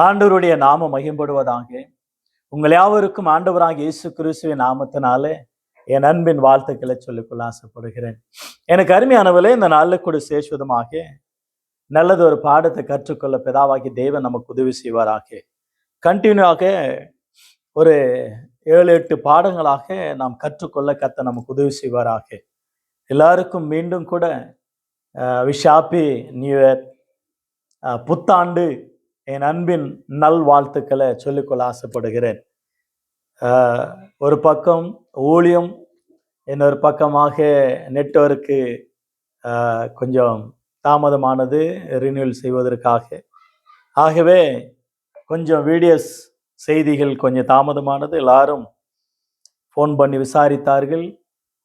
ஆண்டவருடைய நாம மகிம்படுவதாக. உங்கள் யாவருக்கும் ஆண்டவராக இயேசு கிறிஸ்துவின் நாமத்தினாலே என் அன்பின் வாழ்த்துக்களை சொல்லிக்கொள்ள ஆசைப்படுகிறேன். எனக்கு அருமையானவர்களே இந்த நாளில் கூட சேஸ்வதமாக நல்லது ஒரு பாடத்தை கற்றுக்கொள்ள பிதாவாகி தேவன் நமக்கு உதவி செய்வாராக. கண்டினியூவாக ஒரு ஏழு எட்டு பாடங்களாக நாம் கற்றுக்கொள்ள கத்த நமக்கு உதவி செய்வாராக. எல்லாருக்கும் மீண்டும் கூட விஷாப்பி நியூ இயர் புத்தாண்டு என் அன்பின் நல் வாழ்த்துக்களை சொல்லிக்கொள்ள ஆசைப்படுகிறேன். ஒரு பக்கம் ஊழியம் இன்னொரு பக்கமாக நெட்வொர்க்கு கொஞ்சம் தாமதமானது ரினியூவல் செய்வதற்காக. ஆகவே கொஞ்சம் வீடியோஸ் செய்திகள் கொஞ்சம் தாமதமானது எல்லாரும் ஃபோன் பண்ணி விசாரித்தார்கள்.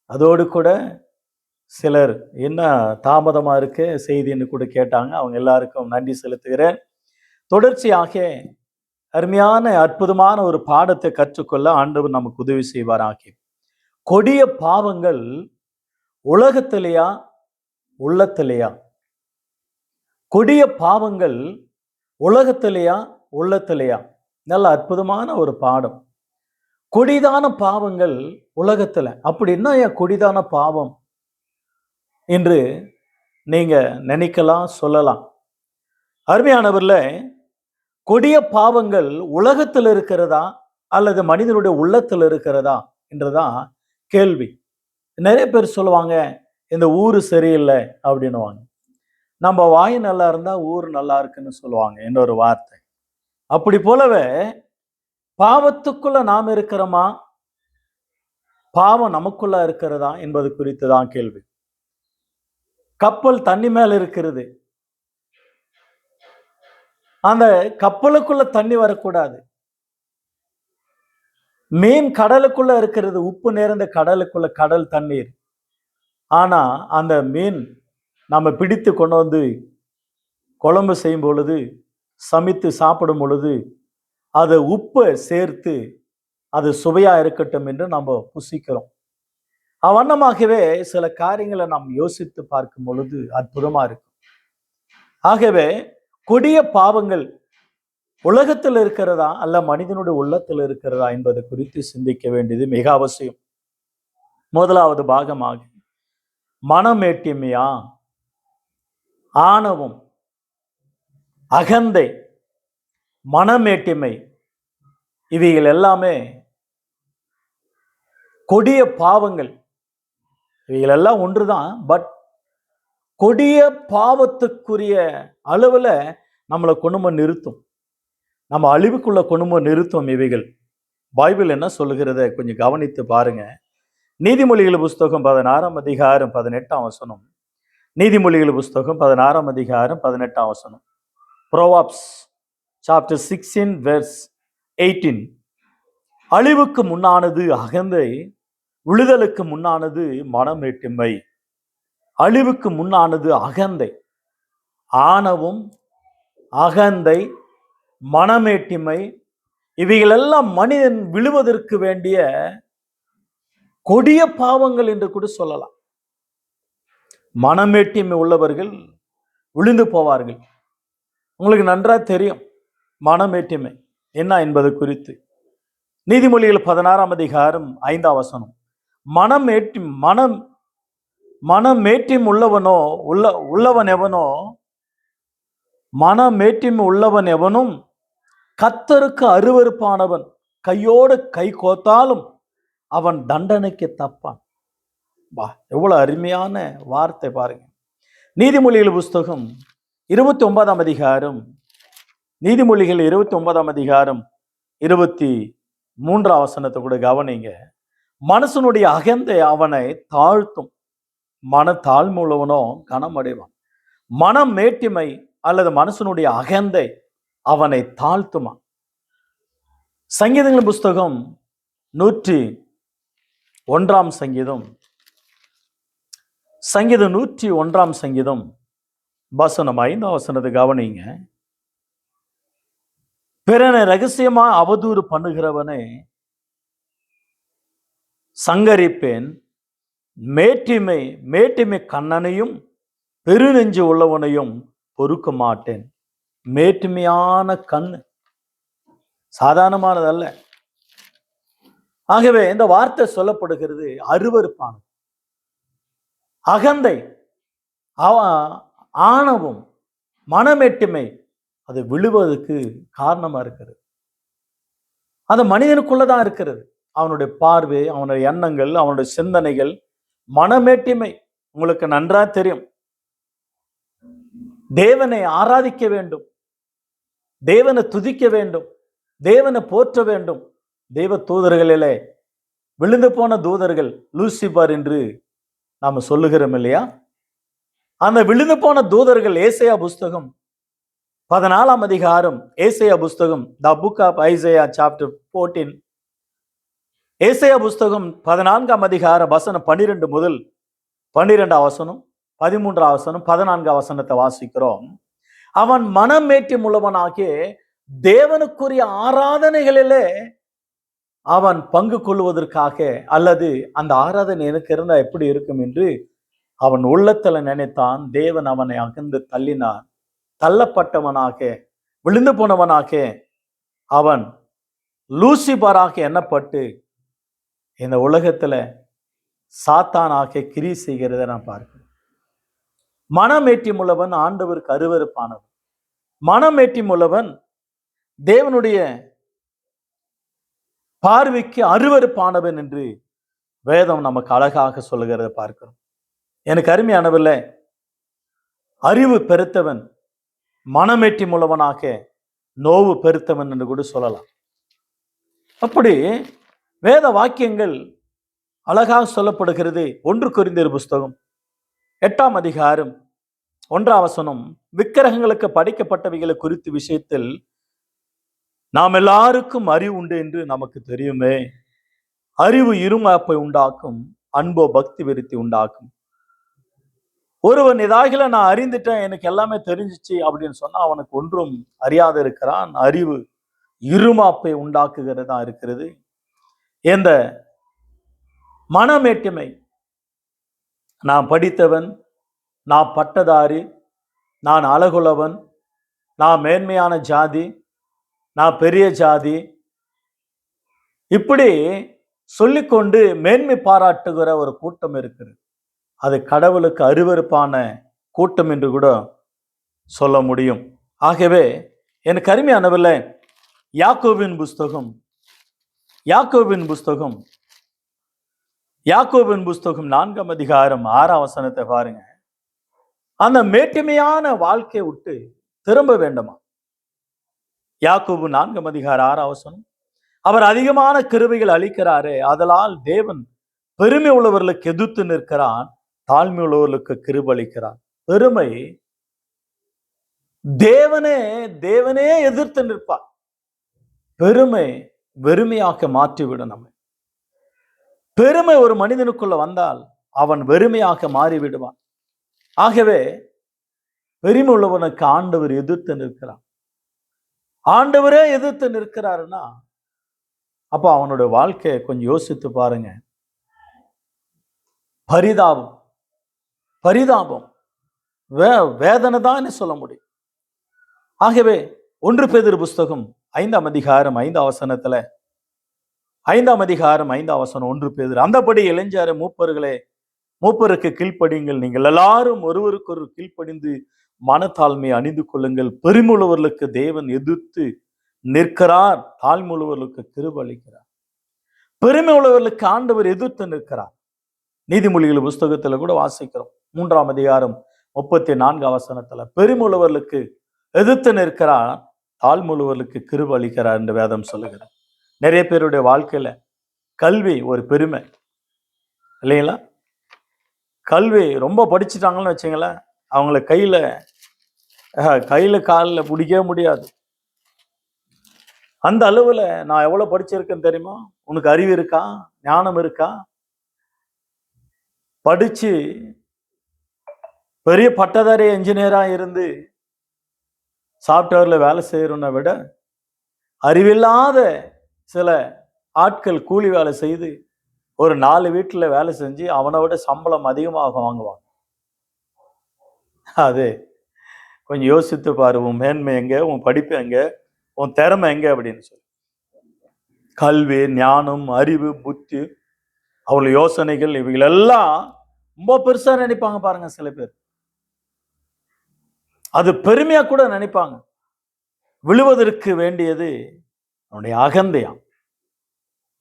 அதோடு கூட சிலர் என்ன தாமதமாக இருக்கு? செய்தின்னு கூட கேட்டாங்க. அவங்க எல்லாருக்கும் நன்றி செலுத்துகிறேன். தொடர்ச்சியாக அருமையான அற்புதமான ஒரு பாடத்தை கற்றுக்கொள்ள ஆண்டவர் நமக்கு உதவி செய்வாராக. கொடிய பாவங்கள் உலகத்திலேயா உள்ளத்திலேயா? கொடிய பாவங்கள் உலகத்திலேயா உள்ளத்திலேயா? நல்ல அற்புதமான ஒரு பாடம். கொடிதான பாவங்கள் உலகத்துல. அப்படின்னா ஏன் கொடிதான பாவம்? என்று நீங்கள் நினைக்கலாம் சொல்லலாம். அருமையானவரில் கொடிய பாவங்கள் உலகத்தில் இருக்கிறதா அல்லது மனிதனுடைய உள்ளத்தில் இருக்கிறதா என்றுதான் கேள்வி. நிறைய பேர் சொல்லுவாங்க இந்த ஊர் சரியில்லை அப்படின்னுவாங்க. நம்ம வாய் நல்லா இருந்தால் ஊர் நல்லா இருக்குன்னு சொல்லுவாங்க இன்னொரு வார்த்தை. அப்படி போலவே பாவத்துக்குள்ள நாம் இருக்கிறோமா? பாவம் நமக்குள்ள இருக்கிறதா என்பது குறித்து தான் கேள்வி. கப்பல் தண்ணி மேல இருக்கிறது. அந்த கப்பலுக்குள்ள தண்ணி வரக்கூடாது. மீன் கடலுக்குள்ள இருக்கிறது உப்பு நேர்ந்த கடலுக்குள்ள கடல் தண்ணீர். ஆனா அந்த மீன் நம்ம பிடித்து கொண்டு வந்து குழம்பு செய்யும் பொழுது சமைத்து சாப்பிடும் பொழுது அதை உப்பை சேர்த்து அது சுவையா இருக்கட்டும் என்று நம்ம புசிக்கிறோம். அவ்வண்ணமாகவே சில காரியங்களை நாம் யோசித்து பார்க்கும் பொழுது அற்புதமா இருக்கும். ஆகவே கொடிய பாவங்கள் உலகத்தில் இருக்கிறதா அல்ல மனிதனுடைய உள்ளத்தில் இருக்கிறதா என்பது குறித்து சிந்திக்க வேண்டியது மிக அவசியம். முதலாவது பாகமாக மனமேட்டிமையா ஆணவம் அகந்தை மனமேட்டிமை இவைகள் எல்லாமே கொடிய பாவங்கள். இவைகள் எல்லாம் ஒன்றுதான் பட் கொடிய பாவத்துக்குரிய அளவில் நம்மளை கொண்டு நிறுத்தும். நம்ம அழிவுக்குள்ள கொண்டு நிறுத்தும் இவைகள். பைபிள் என்ன சொல்லுகிறத கொஞ்சம் கவனித்து பாருங்க. நீதிமொழிகள் புஸ்தகம் பதினாறாம் அதிகாரம் பதினெட்டாம் வசனம். நீதிமொழிகள் புஸ்தகம் பதினாறாம் அதிகாரம் பதினெட்டாம் வசனம். Proverbs chapter sixteen verse eighteen. அழிவுக்கு முன்னானது அகந்தை விழுதலுக்கு முன்னானது மனமேட்டிமை அழிவுக்கு முன்னானது அகந்தை. ஆணவம் அகந்தை மனமேட்டிமை இவைகளெல்லாம் மனிதன் விழுவதற்கு வேண்டிய கொடிய பாவங்கள் என்று கூட சொல்லலாம். மனமேட்டிமை உள்ளவர்கள் விழுந்து போவார்கள். உங்களுக்கு நன்றாக தெரியும். மனமேட்டிமை என்ன என்பது குறித்து. நீதிமொழிகள் பதினாறாம் அதிகாரம் ஐந்தாம் வசனம். மனமேட்டி மனம் மனமேட்டிம் உள்ளவனோ உள்ள உள்ளவன் எவனோ மனமேட்டிம் உள்ளவன் எவனும் கத்தருக்கு அருவருப்பானவன். கையோடு கை கோத்தாலும் அவன் தண்டனைக்கு தப்பான். வா எவ்வளோ அருமையான வார்த்தை பாருங்க. நீதிமொழிகள் புஸ்தகம் இருபத்தி ஒன்பதாம் அதிகாரம் நீதிமொழிகள் இருபத்தி ஒன்பதாம் அதிகாரம் இருபத்தி மூன்றாம் வசனத்தை கூட கவனிங்க. மனசனுடைய அகந்தை அவனை தாழ்த்தும். மன கனம் கனமடைவான். மனம் மேட்டிமை அல்லது மனசனுடைய அகந்தை அவனை தாழ்த்துமா சங்கீதங்கள் புஸ்தகம் நூற்றி ஒன்றாம் சங்கீதம். சங்கீதம் நூற்றி ஒன்றாம் சங்கீதம். வசனம் ஐந்தாம் வசனத்தை கவனிங்க. பிறனை ரகசியமாக அவதூறு பண்ணுகிறவனை சங்கரிப்பேன் மேட்டிமை மேட்டிமை கண்ணனையும் பெருநெஞ்சு உள்ளவனையும் பொறுக்க மாட்டேன் மேட்டுமையான கண். சாதாரணமானதல்ல ஆகவே இந்த வார்த்தை சொல்லப்படுகிறது அருவருப்பானது. அகந்தை ஆணவம் மனமெட்டுமை அது விழுவதற்கு காரணமா இருக்கிறது. அது மனிதனுக்குள்ளதான் இருக்கிறது. அவனுடைய பார்வை அவனுடைய எண்ணங்கள் அவனுடைய சிந்தனைகள் மனமேட்டிமை உங்களுக்கு நன்றா தெரியும். தேவனை ஆராதிக்க வேண்டும். தேவனை துதிக்க வேண்டும். தேவனை போற்ற வேண்டும். தெய்வ தூதர்களிலே விழுந்து போன தூதர்கள் லூசிபார் என்று நாம் சொல்லுகிறோம் இல்லையா? அந்த விழுந்து போன தூதர்கள் ஏசையா புஸ்தகம் பதினாலாம் அதிகாரம் ஏசையா புஸ்தகம் the book of Isaiah chapter fourteen Esaiah புஸ்தகம் பதினான்காம் அதிகார வசனம் பன்னிரெண்டு முதல் பன்னிரெண்டாம் வசனம் பதிமூன்றாம் வசனம் பதினான்காம் வசனத்தை வாசிக்கிறோம். அவன் மனமேற்றி உள்ளவனாகிய தேவனுக்குரிய ஆராதனைகளிலே அவன் பங்கு கொள்வதற்காக அல்லது அந்த ஆராதனை எனக்கு இருந்தால் எப்படி இருக்கும் என்று அவன் உள்ளத்துல நினைத்தான். தேவன் அவனை அகந்து தள்ளினான் தள்ளப்பட்டவனாக விழுந்து போனவனாக அவன் லூசிபராக எண்ணப்பட்டு இந்த உலகத்தில் சாத்தானாக கிரி செய்கிறத நான் பார்க்கிறேன். மனமேற்றி உள்ளவன் ஆண்டவருக்கு அருவருப்பானவன். மனமேற்றி உள்ளவன் தேவனுடைய பார்வைக்கு அருவருப்பானவன் என்று வேதம் நமக்கு அழகாக சொல்லுகிறத பார்க்கிறோம். எனக்கு அருமையானவில்லை அறிவு பெருத்தவன் மனமேட்டி மூலவனாக நோவு பெருத்தவன் என்று கூட சொல்லலாம். அப்படி வேத வாக்கியங்கள் அழகாக சொல்லப்படுகிறது. ஒன்று குறிந்தர் புஸ்தகம் எட்டாம் அதிகாரம் ஒன்றாம் வசனம். விக்கிரகங்களுக்கு படைக்கப்பட்டவைகளை குறித்து விஷயத்தில் நாம் எல்லாருக்கும் அறிவு உண்டு என்று நமக்கு தெரியுமே. அறிவு இருமாப்பை உண்டாக்கும் அன்போ பக்தி விருத்தி உண்டாக்கும். ஒருவன் இதாகல நான் அறிந்துட்டேன் எனக்கு எல்லாமே தெரிஞ்சிச்சு அப்படின்னு சொன்னா அவனுக்கு ஒன்றும் அறியாத இருக்கிறான். அறிவு இருமாப்பை உண்டாக்குகிறதா இருக்கிறது. இந்த மனமேட்டுமை. நான் படித்தவன் நான் பட்டதாரி நான் அழகுலவன் நான் மேன்மையான ஜாதி நான் பெரிய ஜாதி. இப்படி சொல்லிக்கொண்டு மேன்மை பாராட்டுகிற ஒரு கூட்டம் இருக்குது அது கடவுளுக்கு அருவருப்பான கூட்டம் என்று கூட சொல்ல முடியும். ஆகவே எனக்கு அருமையானவில்லை யாக்கோவின் புஸ்தகம் யாக்கோபின் புஸ்தகம். யாக்கோபின் புஸ்தகம் நான்காம் அதிகாரம் ஆறாம் வசனத்தை பாருங்க. அந்த மேட்டுமையான வாழ்க்கையை விட்டு திரும்ப வேண்டுமா? யாக்கோபு நான்காம் அதிகாரம் ஆறாம் வசனம். அவர் அதிகமான கிருவிகள் அளிக்கிறாரே அதனால் தேவன் பெருமை உள்ளவர்களுக்கு எதிர்த்து நிற்கிறான் தாழ்மை உள்ளவர்களுக்கு கிருபை அளிக்கிறான் பெருமை தேவனே தேவனே எதிர்த்து நிற்பார். பெருமை வெறுமையாக மாற்றிவிடும் நம்மை. பெருமை ஒரு மனிதனுக்குள்ள வந்தால் அவன் வெறுமையாக மாறிவிடுவான். ஆகவே பெருமை உள்ளவனுக்கு ஆண்டவர் எதிர்த்து நிற்கிறான் ஆண்டவரே எதிர்த்து நிற்கிறாருன்னா அப்போ அவனுடைய வாழ்க்கையை கொஞ்சம் யோசித்து பாருங்க. பரிதாபம் பரிதாபம் வே வேதனை தான் சொல்ல முடியும். ஆகவே ஒன்று பேதிரு புஸ்தகம் ஐந்தாம் அதிகாரம் ஐந்து அவசனத்துல ஐந்தாம் அதிகாரம் ஐந்து அவசனம் ஒன்று பேர் அந்தபடி இளைஞர் மூப்பர்களே மூப்பருக்கு கீழ்ப்படியுங்கள். நீங்கள் எல்லாரும் ஒருவருக்கொரு கீழ்ப்படிந்து மனத்தாழ்மை அணிந்து கொள்ளுங்கள். பெருமுழுவர்களுக்கு தேவன் எதிர்த்து நிற்கிறார். தாழ்முழுவர்களுக்கு கிருப பெருமை உள்ளவர்களுக்கு ஆண்டவர் எதிர்த்து நிற்கிறார். நீதிமொழிகள் புஸ்தகத்துல கூட வாசிக்கிறோம். மூன்றாம் அதிகாரம் முப்பத்தி நான்கு அவசனத்துல பெருமுள்ளவர்களுக்கு எதிர்த்து நிற்கிறார். தாழ்முள்ளவர்களுக்கு கிருப அளிக்கிறார் என்று வேதம் சொல்லுகிறார் நிறைய பேருடைய வாழ்க்கையில கல்வி ஒரு பெருமை. இல்லைங்களா? கல்வி ரொம்ப படிச்சுட்டாங்கன்னு வச்சுங்களேன் அவங்கள கையில கையில் காலில் பிடிக்கவே முடியாது. அந்த அளவில் நான் எவ்வளவு படிச்சிருக்கேன் தெரியுமா? உனக்கு அறிவு இருக்கா? ஞானம் இருக்கா? படிச்சு பெரிய பட்டதாரி இன்ஜினியராக இருந்து சாஃப்ட்வேர்ல வேலை செய்யறவனை விட அறிவில்லாத சில ஆட்கள் கூலி வேலை செய்து ஒரு நாலு வீட்டில் வேலை செஞ்சு அவனை விட சம்பளம் அதிகமாக வாங்குவாங்க. அது கொஞ்சம் யோசித்து பாரு உன் மேன்மை எங்க உன் படிப்பு எங்க உன் திறமை எங்க அப்படின்னு சொல்லி. கல்வி ஞானம் அறிவு புத்தி அவள் யோசனைகள் இவைகளெல்லாம் ரொம்ப பெருசாக நினைப்பாங்க பாருங்க சில பேர். அது பெருமையா கூட நினைப்பாங்க. விழுவதற்கு வேண்டியது அவனுடைய அகந்தையாம்.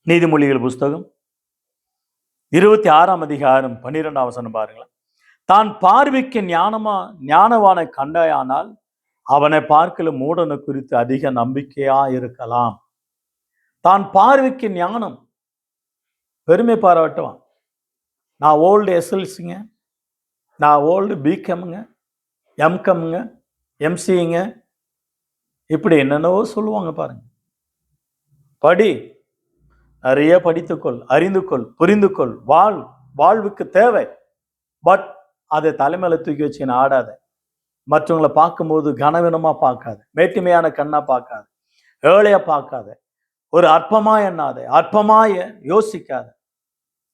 நீதிமொழிகள் புஸ்தகம் இருபத்தி ஆறாம் அதிகாரம் பன்னிரெண்டாம் வசனம் பாருங்களேன். தான் பார்வைக்கு ஞானமா ஞானவானை கண்டாயானால் அவனை பார்க்கல மூடனை குறித்து அதிக நம்பிக்கையா இருக்கலாம். தான் பார்வைக்கு ஞானம் பெருமை பாராட்டுவான். நான் ஓல்டு எஸ்எல்சிங்க நான் ஓல்டு பிகம்ங்க எம்கம்ங்க எம்சிங்க இப்படி என்னென்னவோ சொல்லுவாங்க பாருங்க. படி நிறைய படித்துக்கொள் அறிந்து கொள் புரிந்து கொள் வாழ் வாழ்வுக்கு தேவை. பட் அதை தலைமையில தூக்கி வச்சு ஆடாத. மற்றவங்களை பார்க்கும்போது கனவீனமா பார்க்காது. மேட்டுமையான கண்ணா பார்க்காது. ஏழையா பார்க்காத. ஒரு அற்பமா எண்ணாத. அற்பமாக யோசிக்காத.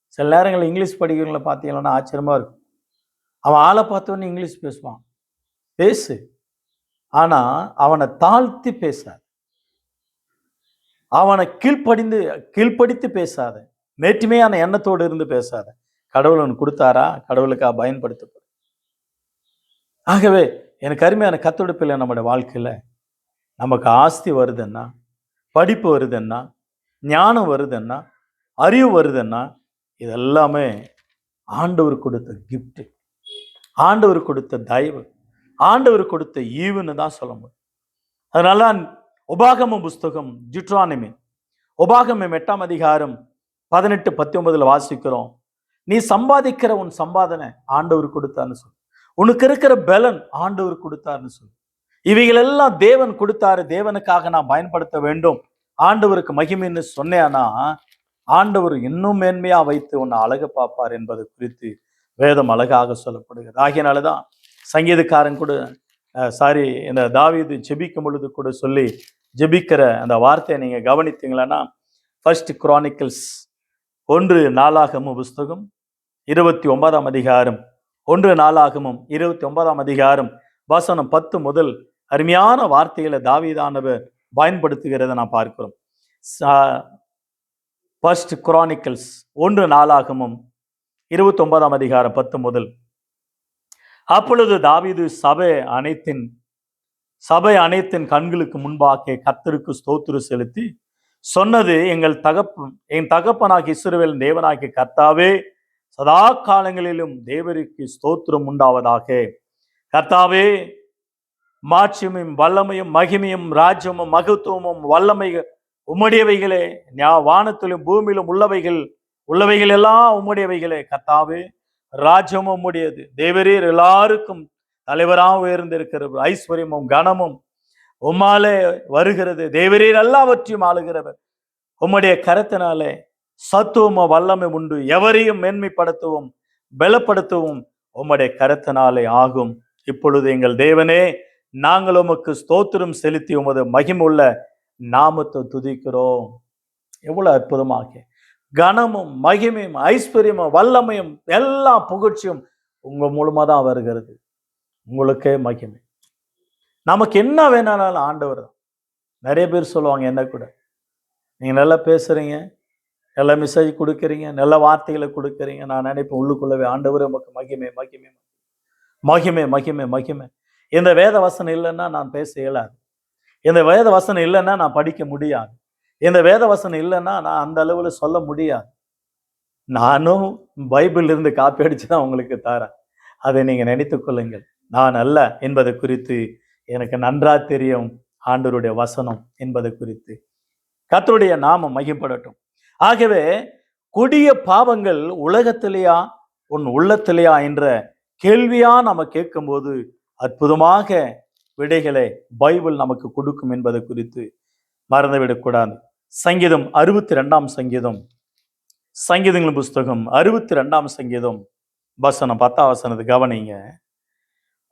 சில நேரங்களில் இங்கிலீஷ் படிக்கிறவங்கள பார்த்தீங்கன்னா ஆச்சரியமா இருக்கும். அவன் ஆளை பார்த்தோன்னே இங்கிலீஷ் பேசுவான். பேசு. ஆனா அவனை தாழ்த்தி பேசாத. அவனை கீழ்ப்படிந்து கீழ்ப்படித்து பேசாத. நேற்றுமையான எண்ணத்தோடு இருந்து பேசாத. கடவுள் ஒன்று கொடுத்தாரா? கடவுளுக்காக பயன்படுத்த ஆகவே எனக்கு அருமையான கத்தொடுப்பில் நம்முடைய வாழ்க்கையில் நமக்கு ஆஸ்தி வருதுன்னா படிப்பு வருதுன்னா ஞானம் வருதுன்னா அறிவு வருதுன்னா இதெல்லாமே ஆண்டவர் கொடுத்த கிஃப்ட்டு ஆண்டவர் கொடுத்த தயவு. ஆண்டவர் கொடுத்த ஈவுன்னு தான் சொல்ல முடியும். அதனால தான் உபாகம புஸ்தகம் ஜிட்ரானிமி உபாகமம் எட்டாம் அதிகாரம் பதினெட்டு பத்தொன்பதுல வாசிக்கிறோம். நீ சம்பாதிக்கிற உன் சம்பாதனை ஆண்டவர் கொடுத்தாருன்னு சொல்லு. உனக்கு இருக்கிற பலன் ஆண்டவர் கொடுத்தாருன்னு சொல்லு. இவைகளெல்லாம் தேவன் கொடுத்தாரு. தேவனுக்காக நான் பயன்படுத்த வேண்டும். ஆண்டவருக்கு மகிமைன்னு சொன்னேன்னா ஆண்டவர் இன்னும் மேன்மையா வைத்து உன்னை அழகு பார்ப்பார் என்பது குறித்து வேதம் அழகாக சொல்லப்படுகிறது. ஆகியனாலதான் சங்கீதக்காரன் கூட சாரி இந்த தாவீது ஜெபிக்கும் பொழுது கூட சொல்லி ஜெபிக்கிற அந்த வார்த்தையை நீங்கள் கவனித்தீங்களன்னா ஃபர்ஸ்ட் குரானிக்கல்ஸ் ஒன்று நாளாகமும் புஸ்தகம் இருபத்தி ஒன்பதாம் அதிகாரம் ஒன்று நாளாகமும் இருபத்தி ஒன்பதாம் அதிகாரம் வசனம் பத்து முதல் அருமையான வார்த்தைகளை தாவீதானவர் பயன்படுத்துகிறதை நான் பார்க்கிறோம். ஃபர்ஸ்ட் குரானிக்கல்ஸ் ஒன்று நாளாகமும் இருபத்தொன்பதாம் அதிகாரம் பத்து முதல் அப்பொழுது தாவீது சபை அனைத்தின் சபை அனைத்தின் கண்களுக்கு முன்பாக கத்தருக்கு ஸ்தோத்திரம் செலுத்தி சொன்னது எங்கள் தகப்பன் என் தகப்பனாகி இஸ்ரவேல் தேவனாகி கர்த்தாவே சதா காலங்களிலும் தேவருக்கு ஸ்தோத்திரம் உண்டாவதாக. கர்த்தாவே மாட்சியமும் வல்லமையும் மகிமையும் ராஜ்யமும் மகத்துவமும் வல்லமை உம்முடையவைகளே ஞா வானத்திலும் பூமியிலும் உள்ளவைகள் உள்ளவைகள் எல்லாம் உம்முடையவைகளே கர்த்தாவே ராஜ்யமும் உம்முடையது தேவரீர் எல்லாருக்கும் தலைவராக உயர்ந்திருக்கிறவர் ஐஸ்வர்யமும் கனமும் உம்மாலே வருகிறது. தேவரீர் எல்லாவற்றையும் ஆளுகிறவர். உம்முடைய கரத்தினாலே சத்துவம வல்லமை உண்டு. எவரையும் மேன்மைப்படுத்தவும் பலப்படுத்தவும் உம்முடைய கரத்தினாலே ஆகும். இப்பொழுது எங்கள் தேவனே நாங்கள் உமக்கு ஸ்தோத்திரம் செலுத்தி உமது மகிமுள்ள நாமத்தை துதிக்கிறோம். எவ்வளவு அற்புதமாக கனமும் மகிமையும் ஐஸ்வர்யமும் வல்லமையும் எல்லா புகழ்ச்சியும் உங்கள் மூலமாக தான் வருகிறது. உங்களுக்கே மகிமை. நமக்கு என்ன வேணாலும் ஆண்டவர் நிறைய பேர் சொல்லுவாங்க என்ன கூட? நீங்கள் நல்லா பேசுகிறீங்க நல்ல மெசேஜ் கொடுக்குறீங்க நல்ல வார்த்தைகளை கொடுக்குறீங்க. நான் நினைப்பேன் உள்ளுக்குள்ளவே ஆண்டவர் நமக்கு மகிமை மகிமை மகிமை மகிமை மகிமை. இந்த வேத வசனம் இல்லைன்னா நான் பேச இயலாது. இந்த வேத வசனம் இல்லைன்னா நான் படிக்க முடியாது. இந்த வேத வசனம் இல்லைன்னா நான் அந்த அளவில் சொல்ல முடியாது. நானும் பைபிள் இருந்து காப்பி அடிச்சு தான் உங்களுக்கு தரேன். அதை நீங்கள் நினைத்து கொள்ளுங்கள். நான் அல்ல என்பது குறித்து எனக்கு நன்றா தெரியும். ஆண்டவருடைய வசனம் என்பது குறித்து. கத்தருடைய நாமம் மகிம்படட்டும் ஆகவே கொடிய பாவங்கள் உலகத்திலேயா உன் உள்ளத்திலேயா என்ற கேள்வியா நம்ம கேட்கும்போது அற்புதமாக விடைகளை பைபிள் நமக்கு கொடுக்கும் என்பது குறித்து மறந்துவிடக்கூடாது சங்கீதம் அறுபத்தி ரெண்டாம் சங்கீதம். சங்கீதங்கள் புஸ்தகம் அறுபத்தி ரெண்டாம் சங்கீதம். வசனம் பத்தாம் வசனது கவனிங்க.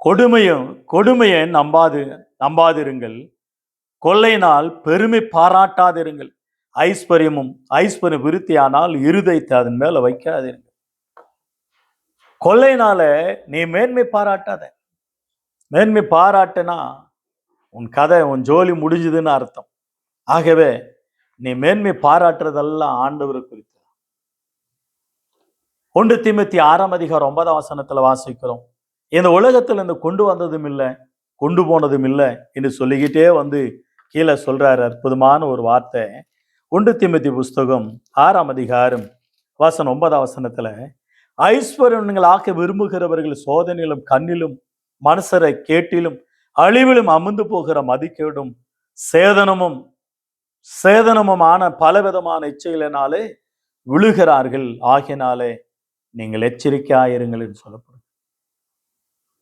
கொடுமையும் கொடுமையை நம்பாது நம்பாதிருங்கள். கொள்ளையினால் பெருமை பாராட்டாதிருங்கள். ஐஸ்வர்யமும் ஐஸ்வர்ய விருத்தியானால் இருதயத்தை அதன் மேல வைக்காதிருங்கள். கொள்ளையினால நீ மேன்மை பாராட்டாத. மேன்மை பாராட்டுனா உன் கதை உன் ஜோலி முடிஞ்சுதுன்னு அர்த்தம். ஆகவே நீ மேன்மை பாராட்டுறதெல்லாம் ஆண்டவரை குறித்து. ஒன்று திமுத்தி ஆறாம் அதிகாரம் ஒன்பதாம் வசனத்துல வாசிக்கிறோம். இந்த உலகத்துல இந்த கொண்டு வந்ததும் இல்லை கொண்டு போனதும் இல்லை என்று சொல்லிக்கிட்டே வந்து கீழே சொல்றாரு அற்புதமான ஒரு வார்த்தை. ஒன்று திமுத்தி புஸ்தகம் ஆறாம் அதிகாரம் வசனம் ஒன்பதாம் வசனத்துல ஐஸ்வர்யங்களாக்க விரும்புகிறவர்கள் சோதனையிலும் கண்ணிலும் மனுஷரை கேட்டிலும் அழிவிலும் அமுந்து போகிற மதிக்கேடும் சேதனமும் சேதனமுமான பலவிதமான இச்சைகளினாலே விழுகிறார்கள். ஆகினாலே நீங்கள் எச்சரிக்கையாயிருங்கள் என்று சொல்லப்படும்.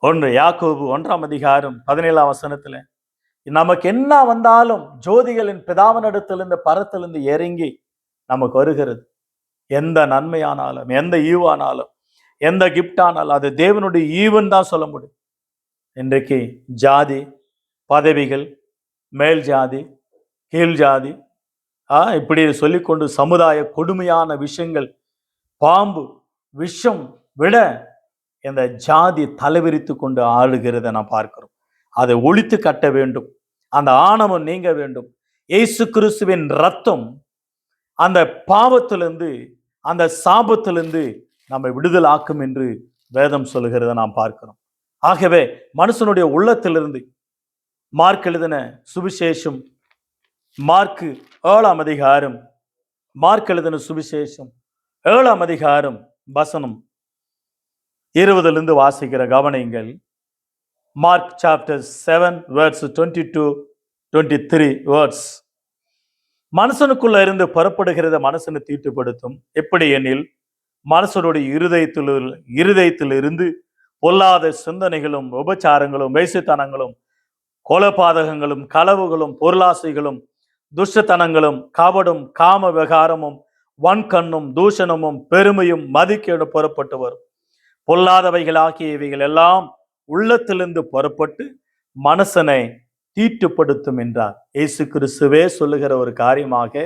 ஒன்று யாக்கோபு ஒன்றாம் அதிகாரம் பதினேழாம் வசனத்துல நமக்கு என்ன வந்தாலும் ஜோதிகளின் பிதாவனிடத்திலிருந்து பரத்திலிருந்து இறங்கி நமக்கு வருகிறது. எந்த நன்மையானாலும் எந்த ஈவானாலும் எந்த கிஃப்ட் ஆனாலும் அது தேவனுடைய ஈவன் தான் சொல்ல முடியும். இன்றைக்கு ஜாதி பதவிகள் மேல் ஜாதி கீழ் ஜாதி. ஆ இப்படி சொல்லிக்கொண்டு சமுதாய கொடுமையான விஷயங்கள் பாம்பு விஷம் விட இந்த ஜாதி தலைவிரித்து கொண்டு ஆளுகிறத நான் பார்க்கிறோம். அதை ஒழித்து கட்ட வேண்டும். அந்த ஆணவம் நீங்க வேண்டும். இயேசு கிறிஸ்துவின் ரத்தம் அந்த பாவத்திலிருந்து அந்த சாபத்திலிருந்து நம்மை விடுதலாக்கும் என்று வேதம் சொல்லுகிறதை நாம் பார்க்கிறோம். ஆகவே மனுஷனுடைய உள்ளத்திலிருந்து மார்க் எழுதின சுவிசேஷம் மார்க்கு ஏழாம் அதிகாரம் மார்க் எழுதின சுவிசேஷம் ஏழாம் அதிகாரம் வசனம். இருபதுலேருந்து வாசிக்கிற கவனங்கள் Mark chapter seven words twenty two twenty three words. மனுஷனுக்குள்ள இருந்து புறப்படுகிறத மனசனை தீட்டுப்படுத்தும். எப்படி எனில் மனுஷனுடைய இருதயத்தில் இருதயத்தில் இருந்து பொல்லாத சிந்தனைகளும் உபச்சாரங்களும் வேசுத்தனங்களும் கொலபாதகங்களும் களவுகளும் பொருளாசைகளும் துஷ்டத்தனங்களும் கபடும் காம விகாரமும் வன்கண்ணும் தூஷணமும் பெருமையும் மதிக்கேடு புறப்பட்டு வரும். பொல்லாதவைகளாகிய இவைகள் எல்லாம் உள்ளத்திலிருந்து புறப்பட்டு மனசனை தீட்டுப்படுத்தும் என்றார். இயேசு கிறிஸ்துவே சொல்லுகிற ஒரு காரியமாக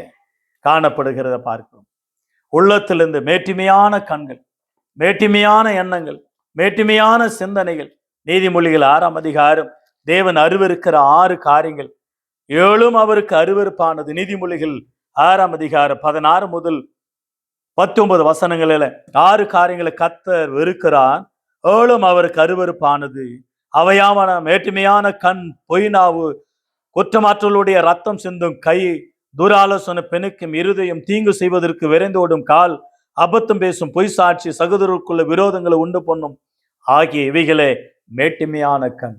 காணப்படுகிறத பார்க்கிறோம். உள்ளத்திலிருந்து மேட்டிமையான கண்கள் மேட்டிமையான எண்ணங்கள் மேட்டிமையான சிந்தனைகள் நீதிமொழிகள் ஆறாம் அதிகாரம் தேவன் அருவருக்கிற ஆறு காரியங்கள் ஏழும் அவருக்கு அருவருப்பானது. நீதிமொழிகள் ஆறாம் அதிகாரம் பதினாறு முதல் பத்தொன்பது வசனங்களில் ஆறு காரியங்களை கத்தர் வெறுக்கிறார். ஏழும் அவருக்கு அருவருப்பானது. அவையாவன மேட்டுமையான கண் பொய்னாவு குற்றமாற்றலுடைய ரத்தம் சிந்தும் கை துராலோசனை பெணுக்கும் இருதயம் தீங்கு செய்வதற்கு விரைந்தோடும் கால் அபத்தம் பேசும் பொய் சாட்சி சகோதரருக்குள்ள விரோதங்களை உண்டு பண்ணும். ஆகிய இவைகளே மேட்டுமையான கண்.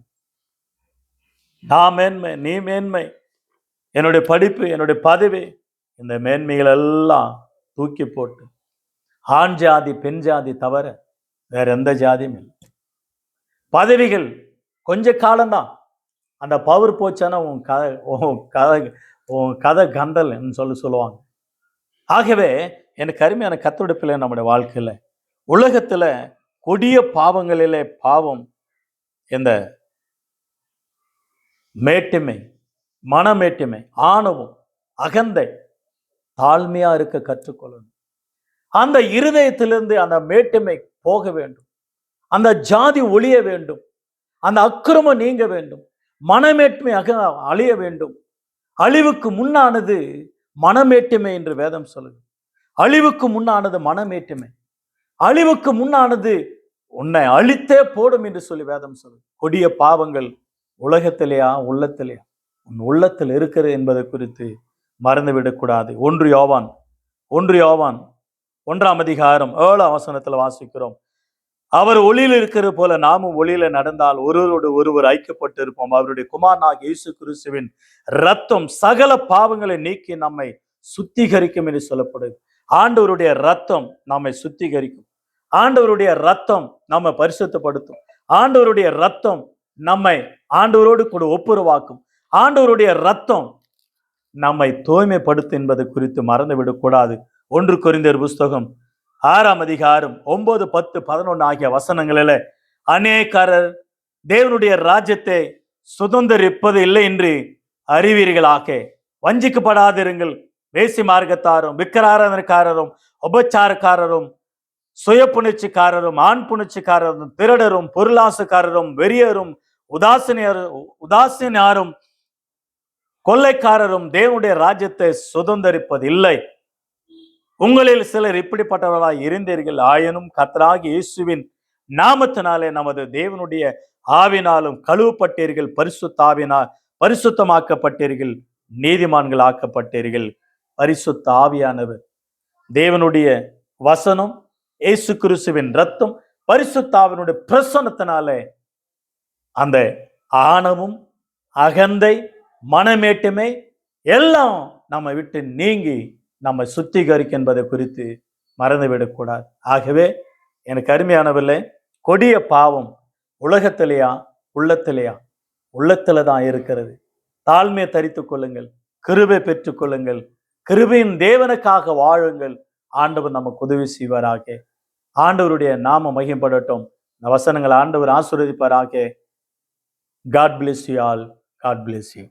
நான் மேன்மை நீ மேன்மை என்னுடைய படிப்பு என்னுடைய பதவி இந்த மேன்மைகள் எல்லாம் தூக்கி போட்டு ஆண் ஜாதி பெண் ஜாதி தவிர வேற எந்த ஜாதியும் இல்லை. பதவிகள் கொஞ்ச காலம்தான். அந்த பவர் போச்சானா உன் கதை உன் கதை உன் கதை கந்தல்னு சொல்லி சொல்லுவாங்க. ஆகவே எனக்கு அருமையான கத்துடைப்பில் நம்முடைய வாழ்க்கையில் உலகத்தில் கொடிய பாவங்களிலே பாவம் இந்த மேட்டுமை மனமேட்டுமை ஆணவம் அகந்தை தாழ்மையாக இருக்க கற்றுக்கொள்ளணும். அந்த இருதயத்திலிருந்து அந்த மேட்டுமை போக வேண்டும். அந்த ஜாதி ஒழிய வேண்டும். அந்த அக்கிரமம் நீங்க வேண்டும். மனமேட்டுமை அக அழிய வேண்டும். அழிவுக்கு முன்னானது மனமேட்டுமை என்று வேதம் சொல்லுது. அழிவுக்கு முன்னானது மனமேட்டுமை. அழிவுக்கு முன்னானது உன்னை அழித்தே போடும் என்று சொல்லி வேதம் சொல்லுது. கொடிய பாவங்கள் உலகத்திலேயா உள்ளத்திலேயா? உன் உள்ளத்தில் இருக்கிறது என்பதை குறித்து மறந்துவிடக்கூடாது. ஒன்று யோவான் ஒன்று யோவான் ஒன்றாம் அதிகாரம் ஏழு அவசனத்தில் வாசிக்கிறோம். அவர் ஒளியில் இருக்கிறது போல நாமும் ஒளியில நடந்தால் ஒருவரோடு ஒருவர் ஐக்கியப்பட்டு இருப்போம் அவருடைய குமாரனாக இயேசு கிறிஸ்துவின் ரத்தம் சகல பாவங்களை நீக்கி நம்மை சுத்திகரிக்கும் என்று சொல்லப்படுது. ஆண்டவருடைய ரத்தம் நம்மை சுத்திகரிக்கும். ஆண்டவருடைய ரத்தம் நம்மை பரிசுத்தப்படுத்தும். ஆண்டவருடைய ரத்தம் நம்மை ஆண்டவரோடு கூட ஒப்புரவாக்கும். ஆண்டவருடைய ரத்தம் நம்மை தூய்மைப்படுத்தும் என்பது குறித்து மறந்து விடக்கூடாது ஒன்று குறிந்தர் புஸ்தகம் ஆறாம் அதிகாரம் ஒன்பது பத்து பதினொன்று ஆகிய வசனங்களில் அநேகரர் தேவனுடைய ராஜ்யத்தை சுதந்திரிப்பது இல்லை என்று அறிவீர்களாக. வஞ்சிக்கப்படாதிருங்கள். வேசி மார்க்கத்தாரும் விக்கிராராதனக்காரரும் உபச்சாரக்காரரும் சுய புணர்ச்சிக்காரரும் ஆண் புணர்ச்சிக்காரரும் திருடரும் பொருளாசுக்காரரும் வெறியரும் உதாசினியரும் உதாசீனாரும் கொள்ளைக்காரரும் தேவனுடைய ராஜ்யத்தை சுதந்தரிப்பதில்லை. உங்களில் சிலர் இப்படிப்பட்டவர்களாய் இருந்தீர்கள். ஆயினும் கத்தராகி இயேசுவின் நாமத்தினாலே நமது தேவனுடைய ஆவினாலும் கழுவப்பட்டீர்கள். பரிசுத்தாவினால் பரிசுத்தமாக்கப்பட்டீர்கள். நீதிமான்கள் ஆக்கப்பட்டீர்கள் பரிசுத்த ஆவியானவர். தேவனுடைய வசனம் இயேசு கிறிஸ்துவின் ரத்தம் பரிசுத்தாவினுடைய பிரசனத்தினாலே அந்த ஆணவம் அகந்தை மனமேட்டுமை எல்லாம் நம்ம விட்டு நீங்கி நம்ம சுத்திகரிக்கும் என்பதை குறித்து மறந்துவிடக்கூடாது. ஆகவே எனக்கு அருமையானவில்லை கொடிய பாவம் உலகத்திலேயா உள்ளத்திலேயா? உள்ளத்தில் தான் இருக்கிறது. தாழ்மையை தரித்து கொள்ளுங்கள் கிருபை பெற்றுக்கொள்ளுங்கள் கிருபையின் தேவனுக்காக வாழுங்கள். ஆண்டவர் நமக்கு உதவி செய்வாராக. ஆண்டவருடைய நாம மகிம்படட்டும் இந்த வசனங்கள் ஆண்டவர் ஆசீர்வதிப்பாராக. God bless you all God bless you